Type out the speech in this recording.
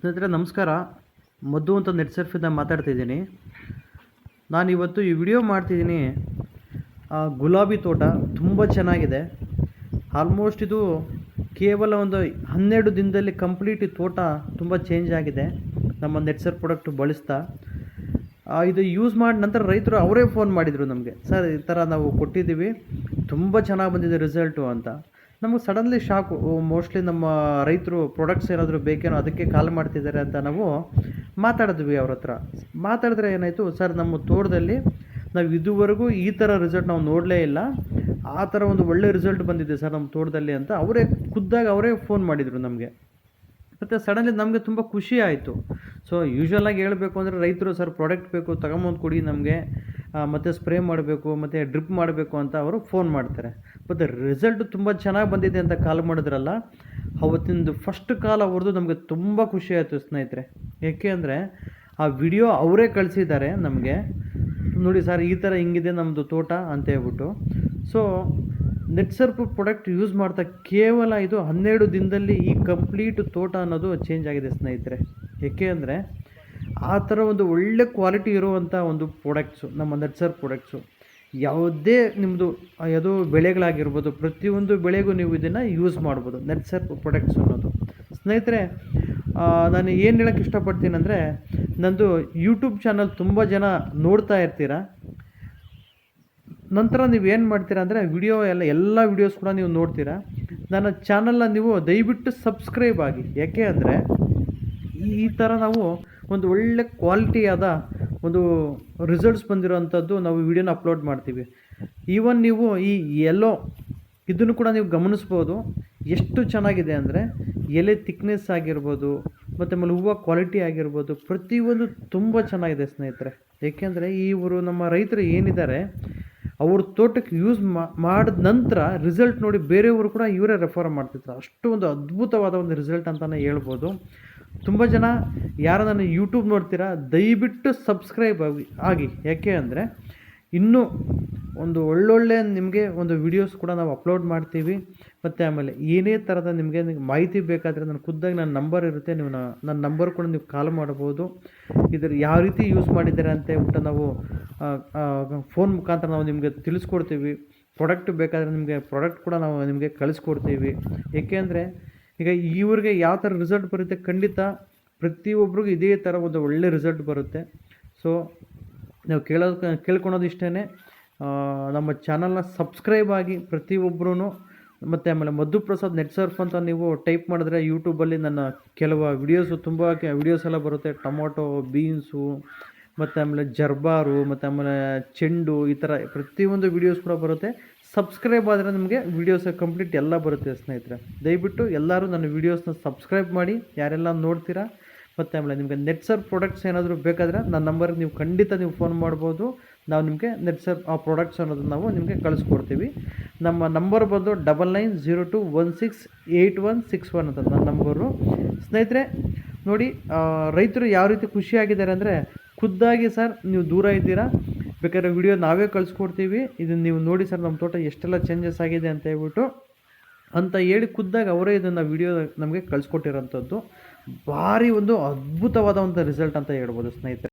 ಸ್ನೇಹಿತರೆ, ನಮಸ್ಕಾರ. ಮದ್ದು ಅಂತ ನೆಟ್ ಸರ್ಫಿಂದ ಮಾತಾಡ್ತಿದ್ದೀನಿ ನಾನಿವತ್ತು ಈ ವಿಡಿಯೋ ಮಾಡ್ತಿದ್ದೀನಿ. ಗುಲಾಬಿ ತೋಟ ತುಂಬ ಚೆನ್ನಾಗಿದೆ. ಆಲ್ಮೋಸ್ಟ್ ಇದು ಕೇವಲ ಒಂದು ಹನ್ನೆರಡು ದಿನದಲ್ಲಿ ಕಂಪ್ಲೀಟ್ ಈ ತೋಟ ತುಂಬ ಚೇಂಜ್ ಆಗಿದೆ. ನಮ್ಮ ನೆಟ್ ಸರ್ ಪ್ರಾಡಕ್ಟ್ ಬಳಸ್ತಾ. ಇದು ಯೂಸ್ ಮಾಡಿ ನಂತರ ರೈತರು ಅವರೇ ಫೋನ್ ಮಾಡಿದರು ನಮಗೆ. ಸರ್, ಈ ಥರ ನಾವು ಕೊಟ್ಟಿದ್ದೀವಿ. ತುಂಬ ಚೆನ್ನಾಗಿ ಬಂದಿದೆ ರಿಸಲ್ಟು ಅಂತ. ನಮಗೆ ಸಡನ್ಲಿ ಶಾಕು ಮೋಸ್ಟ್ಲಿ ನಮ್ಮ ರೈತರು ಪ್ರಾಡಕ್ಟ್ಸ್ ಏನಾದರೂ ಬೇಕೇನೋ ಅದಕ್ಕೆ ಕಾಲ್ ಮಾಡ್ತಿದ್ದಾರೆ ಅಂತ ನಾವು ಮಾತಾಡಿದ್ವಿ ಅವ್ರ ಹತ್ರ. ಮಾತಾಡಿದ್ರೆ ಏನಾಯಿತು, ಸರ್, ನಮ್ಮ ತೋಟದಲ್ಲಿ ನಾವು ಇದುವರೆಗೂ ಈ ಥರ ರಿಸಲ್ಟ್ ನಾವು ನೋಡಲೇ ಇಲ್ಲ. ಆ ಥರ ಒಂದು ಒಳ್ಳೆ ರಿಸಲ್ಟ್ ಬಂದಿದೆ ಸರ್ ನಮ್ಮ ತೋಟದಲ್ಲಿ ಅಂತ ಅವರೇ ಖುದ್ದಾಗ ಅವರೇ ಫೋನ್ ಮಾಡಿದರು ನಮಗೆ. ಮತ್ತು ಸಡನ್ಲಿ ನಮಗೆ ತುಂಬ ಖುಷಿ ಆಯಿತು. ಸೊ ಯೂಶ್ವಲಾಗಿ ಹೇಳಬೇಕು ಅಂದರೆ ರೈತರು, ಸರ್ ಪ್ರಾಡಕ್ಟ್ ಬೇಕು, ತಗೊಂಬಂದು ಕೊಡಿ ನಮಗೆ. ಮತ್ತು ಸ್ಪ್ರೇ ಮಾಡಬೇಕು, ಮತ್ತು ಡ್ರಿಪ್ ಮಾಡಬೇಕು ಅಂತ ಅವರು ಫೋನ್ ಮಾಡ್ತಾರೆ. ಮತ್ತು ರಿಸಲ್ಟ್ ತುಂಬ ಚೆನ್ನಾಗಿ ಬಂದಿದೆ ಅಂತ ಕಾಲ್ ಮಾಡಿದ್ರಲ್ಲ, ಅವತ್ತಿಂದು ಫಸ್ಟ್ ಕಾಲ್ ಅವ್ರದ್ದು ನಮಗೆ ತುಂಬ ಖುಷಿ ಆಯಿತು ಸ್ನೇಹಿತರೆ. ಏಕೆ ಅಂದರೆ, ಆ ವಿಡಿಯೋ ಅವರೇ ಕಳಿಸಿದ್ದಾರೆ ನಮಗೆ. ನೋಡಿ ಸರ್ ಈ ಥರ ಹಿಂಗಿದೆ ನಮ್ಮದು ತೋಟ ಅಂತ ಹೇಳ್ಬಿಟ್ಟು. So net surf product use ಮಾಡ್ತಾ ಕೇವಲ ಇದು ಹನ್ನೆರಡು ದಿನದಲ್ಲಿ ಈ ಕಂಪ್ಲೀಟ್ ತೋಟ ಅನ್ನೋದು ಚೇಂಜ್ ಆಗಿದೆ ಸ್ನೇಹಿತರೆ. ಏಕೆ ಅಂದರೆ ಆ ಥರ ಒಂದು ಒಳ್ಳೆ ಕ್ವಾಲಿಟಿ ಇರುವಂಥ ಒಂದು ಪ್ರಾಡಕ್ಟ್ಸು ನಮ್ಮ ನೆಟ್ ಸರ್ಪ್ ಪ್ರಾಡಕ್ಟ್ಸು ಯಾವುದೇ ನಿಮ್ಮದು ಯಾವುದೋ ಬೆಳೆಗಳಾಗಿರ್ಬೋದು, ಪ್ರತಿಯೊಂದು ಬೆಳೆಗೂ ನೀವು ಇದನ್ನು ಯೂಸ್ ಮಾಡ್ಬೋದು ನೆಟ್ಸರ್ ಪ್ರಾಡಕ್ಟ್ಸ್ ಅನ್ನೋದು. ಸ್ನೇಹಿತರೆ ನಾನು ಏನು ಹೇಳೋಕ್ಕೆ ಇಷ್ಟಪಡ್ತೀನಿ ಅಂದರೆ, ನಂದು ಯೂಟ್ಯೂಬ್ ಚಾನಲ್ ತುಂಬ ಜನ ನೋಡ್ತಾ ಇರ್ತೀರ? ನಂತರ ನೀವು ಏನು ಮಾಡ್ತೀರಾ ಅಂದರೆ ವಿಡಿಯೋ ಎಲ್ಲ ಎಲ್ಲ ವಿಡಿಯೋಸ್ ಕೂಡ ನೀವು ನೋಡ್ತೀರಾ? ನನ್ನ ಚಾನಲ್ನ ನೀವು ದಯವಿಟ್ಟು ಸಬ್ಸ್ಕ್ರೈಬ್ ಆಗಿ. ಯಾಕೆ ಅಂದರೆ, ಈ ಥರ ನಾವು ಒಂದು ಒಳ್ಳೆ ಕ್ವಾಲಿಟಿಯಾದ ಒಂದು ರಿಸಲ್ಟ್ಸ್ ಬಂದಿರೋವಂಥದ್ದು ನಾವು ವಿಡಿಯೋನ ಅಪ್ಲೋಡ್ ಮಾಡ್ತೀವಿ. ಈವನ್ ನೀವು ಈ ಎಲ್ಲೋ ಇದನ್ನು ಕೂಡ ನೀವು ಗಮನಿಸ್ಬೋದು. ಎಷ್ಟು ಚೆನ್ನಾಗಿದೆ ಅಂದರೆ ಎಲೆ ತಿಕ್ನೆಸ್ ಆಗಿರ್ಬೋದು, ಮತ್ತು ಆಮೇಲೆ ಹೂವು ಕ್ವಾಲಿಟಿ ಆಗಿರ್ಬೋದು, ಪ್ರತಿಯೊಂದು ತುಂಬ ಚೆನ್ನಾಗಿದೆ ಸ್ನೇಹಿತರೆ. ಏಕೆಂದರೆ ಇವರು ನಮ್ಮ ರೈತರು ಏನಿದ್ದಾರೆ, ಅವ್ರ ತೋಟಕ್ಕೆ ಯೂಸ್ ಮಾಡಿದ ನಂತರ ರಿಸಲ್ಟ್ ನೋಡಿ ಬೇರೆಯವರು ಕೂಡ ಇವರೇ ರೆಫರ್ ಮಾಡ್ತಿದ್ರು ಅಷ್ಟು ಒಂದು ಅದ್ಭುತವಾದ ಒಂದು ರಿಸಲ್ಟ್ ಅಂತಲೇ ಹೇಳ್ಬೋದು. ತುಂಬ ಜನ ಯಾರು ನನ್ನ ಯೂಟ್ಯೂಬ್ ನೋಡ್ತೀರಾ, ದಯವಿಟ್ಟು ಸಬ್ಸ್ಕ್ರೈಬ್ ಆಗಿ ಆಗಿ. ಯಾಕೆ ಅಂದರೆ, ಇನ್ನೂ ಒಂದು ಒಳ್ಳೊಳ್ಳೆ ನಿಮಗೆ ಒಂದು ವಿಡಿಯೋಸ್ ಕೂಡ ನಾವು ಅಪ್ಲೋಡ್ ಮಾಡ್ತೀವಿ. ಮತ್ತು ಆಮೇಲೆ ಏನೇ ಥರದ ನಿಮಗೆ ಮಾಹಿತಿ ಬೇಕಾದರೆ ನಾನು ಖುದ್ದಾಗಿ ನನ್ನ ನಂಬರ್ ಇರುತ್ತೆ, ನೀವು ನನ್ನ ನಂಬರ್ ಕೂಡ ನೀವು ಕಾಲ್ ಮಾಡ್ಬೋದು. ಇದರ ಯಾವ ರೀತಿ ಯೂಸ್ ಮಾಡಿದ್ದಾರೆ ಅಂತ ಹೇಳ್ಬಿಟ್ಟು ನಾವು ಫೋನ್ ಮುಖಾಂತರ ನಾವು ನಿಮಗೆ ತಿಳಿಸ್ಕೊಡ್ತೀವಿ. ಪ್ರಾಡಕ್ಟ್ ಬೇಕಾದರೆ ನಿಮಗೆ ಪ್ರಾಡಕ್ಟ್ ಕೂಡ ನಾವು ನಿಮಗೆ ಕಳಿಸ್ಕೊಡ್ತೀವಿ. ಏಕೆಂದರೆ ಈಗ ಇವ್ರಿಗೆ ಯಾವ ಥರ ರಿಸಲ್ಟ್ ಬರುತ್ತೆ ಖಂಡಿತ ಪ್ರತಿಯೊಬ್ಬರಿಗೂ ಇದೇ ಥರ ಒಂದು ಒಳ್ಳೆ ರಿಸಲ್ಟ್ ಬರುತ್ತೆ. ಸೊ ನಾವು ಕೇಳೋದು ಕೇಳ್ಕೊಳೋದು ಇಷ್ಟೇ ನಮ್ಮ ಚಾನಲ್ನ ಸಬ್ಸ್ಕ್ರೈಬ್ ಆಗಿ ಪ್ರತಿಯೊಬ್ಬರೂ ಮತ್ತು ಆಮೇಲೆ ಮಧುಪ್ರಸಾದ್ ನೆಟ್ ಸರ್ಫ್ ಅಂತ ನೀವು ಟೈಪ್ ಮಾಡಿದ್ರೆ ಯೂಟ್ಯೂಬಲ್ಲಿ ನನ್ನ ಕೆಲವು ವಿಡಿಯೋಸು ತುಂಬ ವಿಡಿಯೋಸ್ ಎಲ್ಲ ಬರುತ್ತೆ. ಟೊಮೊಟೊ ಬೀನ್ಸು ಮತ್ತು ಆಮೇಲೆ ಜರ್ಬಾರು, ಮತ್ತು ಆಮೇಲೆ ಚೆಂಡು ಈ ಥರ ಪ್ರತಿಯೊಂದು ವಿಡಿಯೋಸ್ ಕೂಡ ಬರುತ್ತೆ. ಸಬ್ಸ್ಕ್ರೈಬ್ ಆದರೆ ನಿಮಗೆ ವೀಡಿಯೋಸ್ ಕಂಪ್ಲೀಟ್ ಎಲ್ಲ ಬರುತ್ತೆ ಸ್ನೇಹಿತರೆ. ದಯವಿಟ್ಟು ಎಲ್ಲರೂ ನನ್ನ ವೀಡಿಯೋಸ್ನ ಸಬ್ಸ್ಕ್ರೈಬ್ ಮಾಡಿ, ಯಾರೆಲ್ಲ ನೋಡ್ತೀರಾ. ಮತ್ತು ಆಮೇಲೆ ನಿಮಗೆ ನೆಟ್ ಸರ್ ಪ್ರಾಡಕ್ಟ್ಸ್ ಏನಾದರೂ ಬೇಕಾದರೆ ನನ್ನ ನಂಬರ್ಗೆ ನೀವು ಖಂಡಿತ ನೀವು ಫೋನ್ ಮಾಡ್ಬೋದು. ನಾವು ನಿಮಗೆ ನೆಟ್ ಸರ್ ಆ ಪ್ರಾಡಕ್ಟ್ಸ್ ಅನ್ನೋದು ನಾವು ನಿಮಗೆ ಕಳಿಸ್ಕೊಡ್ತೀವಿ. ನಮ್ಮ ನಂಬರ್ ಬಂದು double nine zero two one six eight one six one ಅಂತ ನನ್ನ ನಂಬರು ಸ್ನೇಹಿತರೆ, ನೋಡಿ ರೈತರು ಯಾವ ರೀತಿ ಖುಷಿಯಾಗಿದ್ದಾರೆ ಅಂದರೆ ಖುದ್ದಾಗಿ ಸರ್, ನೀವು ದೂರ ಇದ್ದೀರಾ? ಬೇಕಾದ್ರೆ ವಿಡಿಯೋ ನಾವೇ ಕಳಿಸ್ಕೊಡ್ತೀವಿ. ಇದನ್ನು ನೀವು ನೋಡಿ ಸರ್, ನಮ್ಮ ತೋಟ ಎಷ್ಟೆಲ್ಲ ಚೇಂಜಸ್ ಆಗಿದೆ ಅಂತ ಹೇಳ್ಬಿಟ್ಟು. ಅಂತ ಹೇಳಿ ಖುದ್ದಾಗಿ ಅವರೇ ಇದನ್ನು ವಿಡಿಯೋ ನಮಗೆ ಕಳಿಸ್ಕೊಟ್ಟಿರೋಂಥದ್ದು. ಭಾರಿ ಒಂದು ಅದ್ಭುತವಾದ ಒಂದು ರಿಸಲ್ಟ್ ಅಂತ ಹೇಳ್ಬೋದು ಸ್ನೇಹಿತರೆ.